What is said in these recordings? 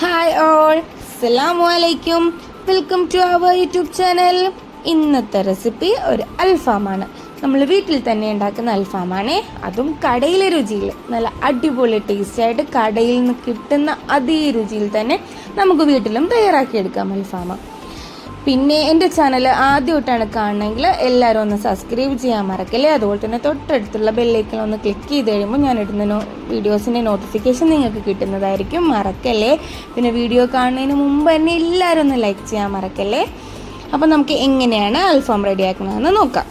Hi all അസ്സലാമു അലൈക്കും welcome to our YouTube channel ഇന്നത്തെ റെസിപ്പി ഒരു അൽഫാമാണ്. നമ്മൾ വീട്ടിൽ തന്നെ ഉണ്ടാക്കുന്ന അൽഫാമാണേ. അതും കടയിലെ രുചിയിൽ. നല്ല അടിപൊളി ടേസ്റ്റ് ആയിട്ട് കടയിൽ നിന്ന് കിട്ടുന്ന അതേ രുചിയിൽ തന്നെ നമുക്ക് വീട്ടിലും തയ്യാറാക്കിയെടുക്കാം അൽഫാമ. പിന്നെ എന്റെ ചാനൽ ആദ്യമായിട്ടാണ് കാണണമെങ്കിൽ എല്ലാവരും ഒന്ന് സബ്സ്ക്രൈബ് ചെയ്യാൻ മറക്കല്ലേ? അതുപോലെ തന്നെ തൊട്ടടുത്തുള്ള ബെല്ലൈക്കൺ ഒന്ന് ക്ലിക്ക് ചെയ്ത് കഴിയുമ്പോൾ ഞാൻ ഇടുന്ന നോ വീഡിയോസിന്റെ നോട്ടിഫിക്കേഷൻ നിങ്ങൾക്ക് കിട്ടുന്നതായിരിക്കും. മറക്കല്ലേ? പിന്നെ വീഡിയോ കാണുന്നതിന് മുമ്പ് തന്നെ എല്ലാവരും ഒന്ന് ലൈക്ക് ചെയ്യാൻ മറക്കല്ലേ? അപ്പോൾ നമുക്ക് എങ്ങനെയാണ് അൽഫാം റെഡിയാക്കുന്നതെന്ന് നോക്കാം.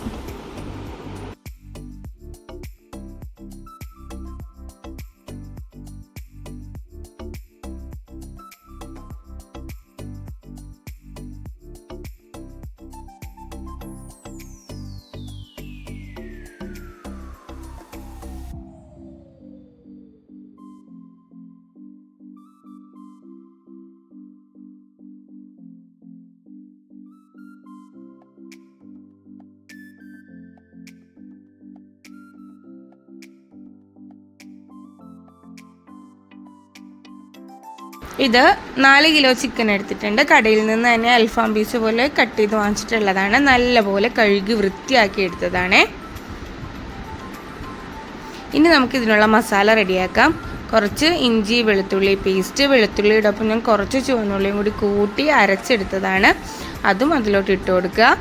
ഇത് നാല് കിലോ ചിക്കൻ എടുത്തിട്ടുണ്ട്. കടയിൽ നിന്ന് തന്നെ അൽഫാം പീസ് പോലെ കട്ട് ചെയ്ത് വാങ്ങിച്ചിട്ടുള്ളതാണ്. നല്ലപോലെ കഴുകി വൃത്തിയാക്കി എടുത്തതാണ്. ഇനി നമുക്ക് ഇതിനുള്ള മസാല റെഡിയാക്കാം. കുറച്ച് ഇഞ്ചി വെളുത്തുള്ളി പേസ്റ്റ് വെളുത്തുള്ളിയുടെ ഒപ്പം ഞാൻ കുറച്ച് ചുവന്നുള്ളിയും കൂടി കൂട്ടി അരച്ചെടുത്തതാണ്. അതും അതിലോട്ട് ഇട്ട് കൊടുക്കുക.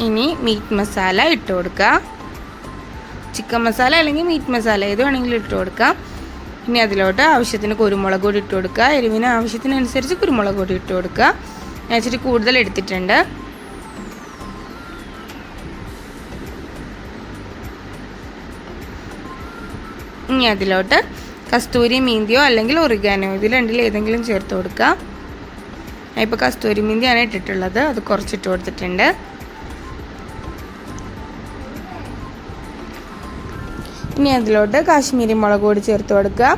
ഇനി മീറ്റ് മസാല ഇട്ട് കൊടുക്കുക. ചിക്കൻ മസാല അല്ലെങ്കിൽ മീറ്റ് മസാല ഏത് വേണമെങ്കിലും ഇട്ട് കൊടുക്കാം. ഇനി അതിലോട്ട് ആവശ്യത്തിന് കുരുമുളക് പൊടി ഇട്ട് കൊടുക്കുക. എരിവിന് ആവശ്യത്തിനനുസരിച്ച് കുരുമുളക് കൂടി ഇട്ട് കൊടുക്കുക. ഞാൻ ഇച്ചിരി കൂടുതൽ എടുത്തിട്ടുണ്ട്. ഇനി അതിലോട്ട് കസ്തൂരി മീന്തിയോ അല്ലെങ്കിൽ ഒറിഗാനോ ഇതിൽ രണ്ടിൽ ഏതെങ്കിലും ചേർത്ത് കൊടുക്കുക. ഞാൻ ഇപ്പോൾ കസ്തൂരി മീന്തിയാണ് ഇട്ടിട്ടുള്ളത്. അത് കുറച്ചിട്ട് കൊടുത്തിട്ടുണ്ട്. ഇനി അതിലോട്ട് കാശ്മീരി മുളക് പൊടി ചേർത്ത് കൊടുക്കുക.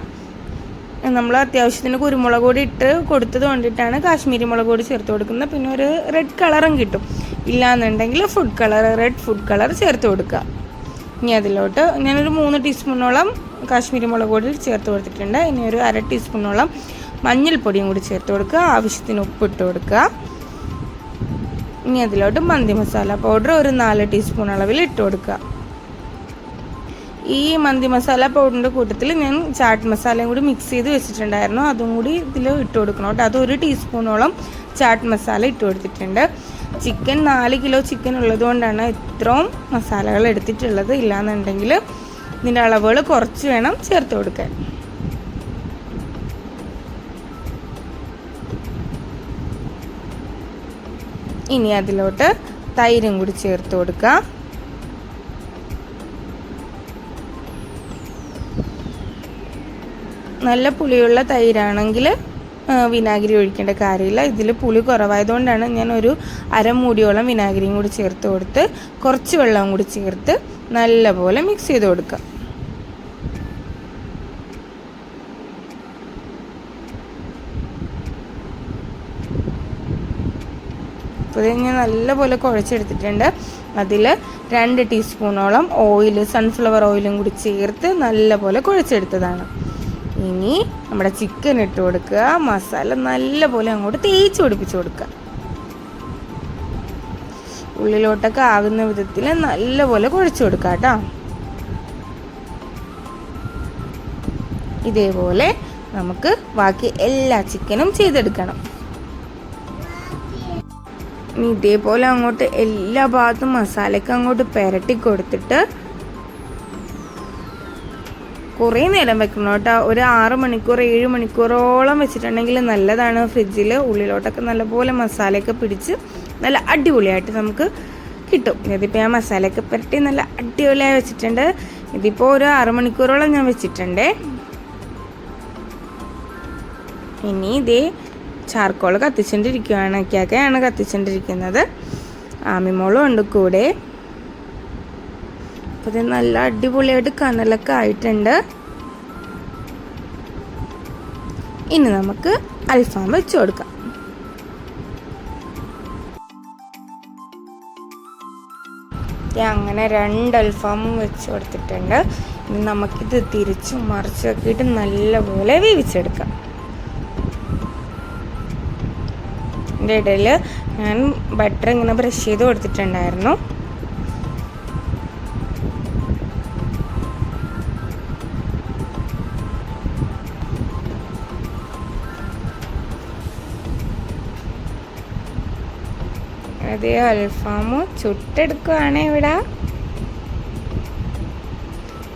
നമ്മൾ അത്യാവശ്യത്തിന് കുരുമുളക് പൊടി ഇട്ട് കൊടുത്തത് കൊണ്ടിട്ടാണ് കാശ്മീരി മുളക് പൊടി ചേർത്ത് കൊടുക്കുന്നത്. പിന്നെ ഒരു റെഡ് കളറും കിട്ടും. ഇല്ലാന്നുണ്ടെങ്കിൽ food colour red food colour ചേർത്ത് കൊടുക്കുക. ഇനി അതിലോട്ട് ഞാനൊരു മൂന്ന് ടീസ്പൂണോളം കാശ്മീരി മുളക് പൊടി ചേർത്ത് കൊടുത്തിട്ടുണ്ട്. ഇനി ഒരു അര ടീസ്പൂണോളം മഞ്ഞൾപ്പൊടിയും കൂടി ചേർത്ത് കൊടുക്കുക. ആവശ്യത്തിന് ഉപ്പ് ഇട്ട് കൊടുക്കുക. ഇനി അതിലോട്ട് മന്തി മസാല പൗഡർ ഒരു നാല് ടീസ്പൂൺ അളവിൽ ഇട്ട് കൊടുക്കുക. ഈ മന്തി മസാല പൗഡറിന്റെ കൂട്ടത്തിൽ ഞാൻ ചാട്ട് മസാലയും കൂടി മിക്സ് ചെയ്ത് വെച്ചിട്ടുണ്ടായിരുന്നു. അതും കൂടി ഇതിൽ ഇട്ട് കൊടുക്കണം കേട്ടോ. അത് ഒരു ടീസ്പൂണോളം ചാട്ട് മസാല ഇട്ട് കൊടുത്തിട്ടുണ്ട്. ചിക്കൻ നാല് കിലോ ചിക്കൻ ഉള്ളതുകൊണ്ടാണ് ഇത്രയും മസാലകൾ എടുത്തിട്ടുള്ളത്. ഇല്ലാന്നുണ്ടെങ്കിൽ ഇതിന്റെ അളവുകൾ കുറച്ച് വേണം ചേർത്ത് കൊടുക്കാൻ. ഇനി അതിലോട്ട് തൈരും കൂടി ചേർത്ത് കൊടുക്കുക നല്ല പുളിയുള്ള തൈരാണെങ്കിൽ വിനാഗിരി ഒഴിക്കേണ്ട കാര്യമില്ല. ഇതിൽ പുളി കുറവായതുകൊണ്ടാണ് ഞാൻ ഒരു അരമൂടിയോളം വിനാഗിരിയും കൂടി ചേർത്ത് കൊടുത്ത് കുറച്ച് വെള്ളവും കൂടി ചേർത്ത് നല്ലപോലെ മിക്സ് ചെയ്ത് കൊടുക്കുക. അപ്പോൾ ഇത് ഞാൻ നല്ലപോലെ കുഴച്ചെടുത്തിട്ടുണ്ട്. അതിൽ രണ്ട് ടീസ്പൂണോളം ഓയിൽ സൺഫ്ലവർ ഓയിലും കൂടി ചേർത്ത് നല്ലപോലെ കുഴച്ചെടുത്തതാണ്. ഇനി നമ്മുടെ ചിക്കൻ ഇട്ട് കൊടുക്കുക. മസാല നല്ലപോലെ അങ്ങോട്ട് തേച്ച് പിടിപ്പിച്ച് കൊടുക്കുക. ഉള്ളിലോട്ടൊക്കെ ആകുന്ന വിധത്തിൽ നല്ലപോലെ കുഴച്ച് കൊടുക്കുക കേട്ടോ. ഇതേപോലെ നമുക്ക് ബാക്കി എല്ലാ ചിക്കനും ചെയ്തെടുക്കണം. ഇനി ഇതേപോലെ അങ്ങോട്ട് എല്ലാ ഭാഗത്തും മസാലയ്ക്ക് അങ്ങോട്ട് പെരട്ടി കൊടുത്തിട്ട് കുറേ നേരം വെക്കണം കേട്ടോ. ഒരു ആറ് മണിക്കൂർ ഏഴ് മണിക്കൂറോളം വെച്ചിട്ടുണ്ടെങ്കിൽ നല്ലതാണ്. ഫ്രിഡ്ജിൽ ഉള്ളിലോട്ടൊക്കെ നല്ലപോലെ മസാലയൊക്കെ പിടിച്ച് നല്ല അടിപൊളിയായിട്ട് നമുക്ക് കിട്ടും. ഇതിപ്പോൾ ഞാൻ മസാലയൊക്കെ പുരട്ടി നല്ല അടിപൊളിയായി വെച്ചിട്ടുണ്ട്. ഇതിപ്പോൾ ഒരു ആറ് മണിക്കൂറോളം ഞാൻ വെച്ചിട്ടുണ്ട്. ഇനി ഇതേ ചാർക്കോൾ കത്തിച്ചുകൊണ്ടിരിക്കുകയാണ് ഒക്കെയൊക്കെയാണ് കത്തിച്ചുകൊണ്ടിരിക്കുന്നത് ആമിമോളും ഉണ്ട് കൂടെ. അപ്പോൾ ഇത് നല്ല അടിപൊളിയായിട്ട് കനലൊക്കെ ആയിട്ടുണ്ട്. ഇനി നമുക്ക് അൽഫാം വെച്ച് കൊടുക്കാം. അങ്ങനെ രണ്ട് അൽഫാമും വെച്ച് കൊടുത്തിട്ടുണ്ട്. ഇനി നമുക്കിത് തിരിച്ചും മറിച്ചൊക്കെയിട്ട് നല്ലപോലെ വേവിച്ചെടുക്കാം. ഇതിന്റെ ഇടയിൽ ഞാൻ ബട്ടർ ഇങ്ങനെ ബ്രഷ് ചെയ്ത് കൊടുത്തിട്ടുണ്ടായിരുന്നു. അതേ അൽഫാമ് ചുട്ടെടുക്കുവാണ് ഇവിടെ.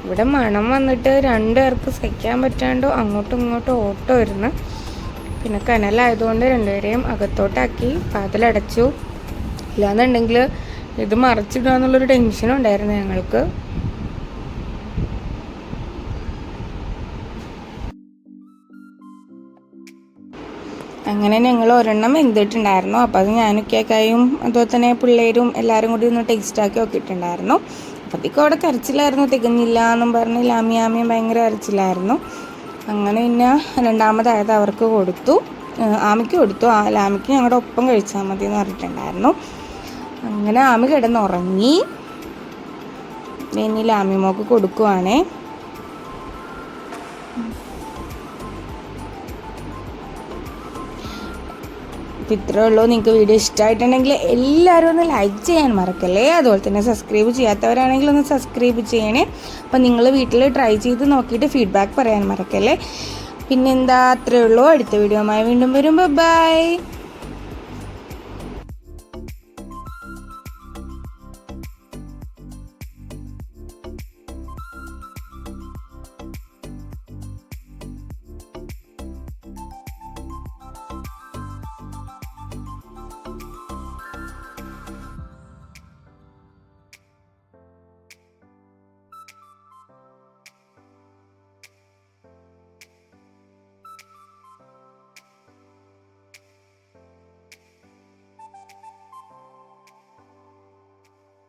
ഇവിടെ മണം വന്നിട്ട് രണ്ടുപേർക്ക് സഹിക്കാൻ പറ്റാണ്ട് അങ്ങോട്ടും ഇങ്ങോട്ടും ഓട്ടോ വരുന്നു പിന്നെ കനലായതുകൊണ്ട് രണ്ടുപേരെയും അകത്തോട്ടാക്കി പാതലടച്ചു ഇല്ലാന്നുണ്ടെങ്കിൽ ഇത് മറച്ചിടുക എന്നുള്ളൊരു ടെൻഷനും ഉണ്ടായിരുന്നു ഞങ്ങൾക്ക്. അങ്ങനെ ഞങ്ങൾ ഒരെണ്ണം വെന്തിട്ടുണ്ടായിരുന്നു. അപ്പോൾ അത് ഞാനും കേക്കായും അതുപോലെ തന്നെ പിള്ളേരും എല്ലാവരും കൂടി ഒന്ന് ടേസ്റ്റ് ആക്കി നോക്കിയിട്ടുണ്ടായിരുന്നു. അപ്പോഴത്തേക്കും അവിടെ കരച്ചിലായിരുന്നു. തികഞ്ഞില്ല എന്നും പറഞ്ഞ് ലാമിയാമിയും ഭയങ്കര കരച്ചിലായിരുന്നു. അങ്ങനെ പിന്നെ രണ്ടാമതായത് അവർക്ക് കൊടുത്തു. ആമിക്ക് കൊടുത്തു. ആ ലാമിക്ക് ഞങ്ങളുടെ ഒപ്പം കഴിച്ചാൽ മതി എന്ന് പറഞ്ഞിട്ടുണ്ടായിരുന്നു. അങ്ങനെ ആമി കിടന്നുറങ്ങി. ഇനി ലാമിമോക്ക് കൊടുക്കുവാണേ. അപ്പം ഇത്രേ ഉള്ളൂ. നിങ്ങൾക്ക് വീഡിയോ ഇഷ്ടമായിട്ടുണ്ടെങ്കിൽ എല്ലാവരും ഒന്ന് ലൈക്ക് ചെയ്യാൻ മറക്കല്ലേ? അതുപോലെ തന്നെ സബ്സ്ക്രൈബ് ചെയ്യാത്തവരാണെങ്കിൽ ഒന്ന് സബ്സ്ക്രൈബ് ചെയ്യണേ. അപ്പം നിങ്ങൾ വീട്ടിൽ ട്രൈ ചെയ്ത് നോക്കിയിട്ട് ഫീഡ്ബാക്ക് പറയാൻ മറക്കല്ലേ? പിന്നെന്താ അത്രേ ഉള്ളൂ. അടുത്ത വീഡിയോമായി വീണ്ടും വരുമ്പോൾ ബൈ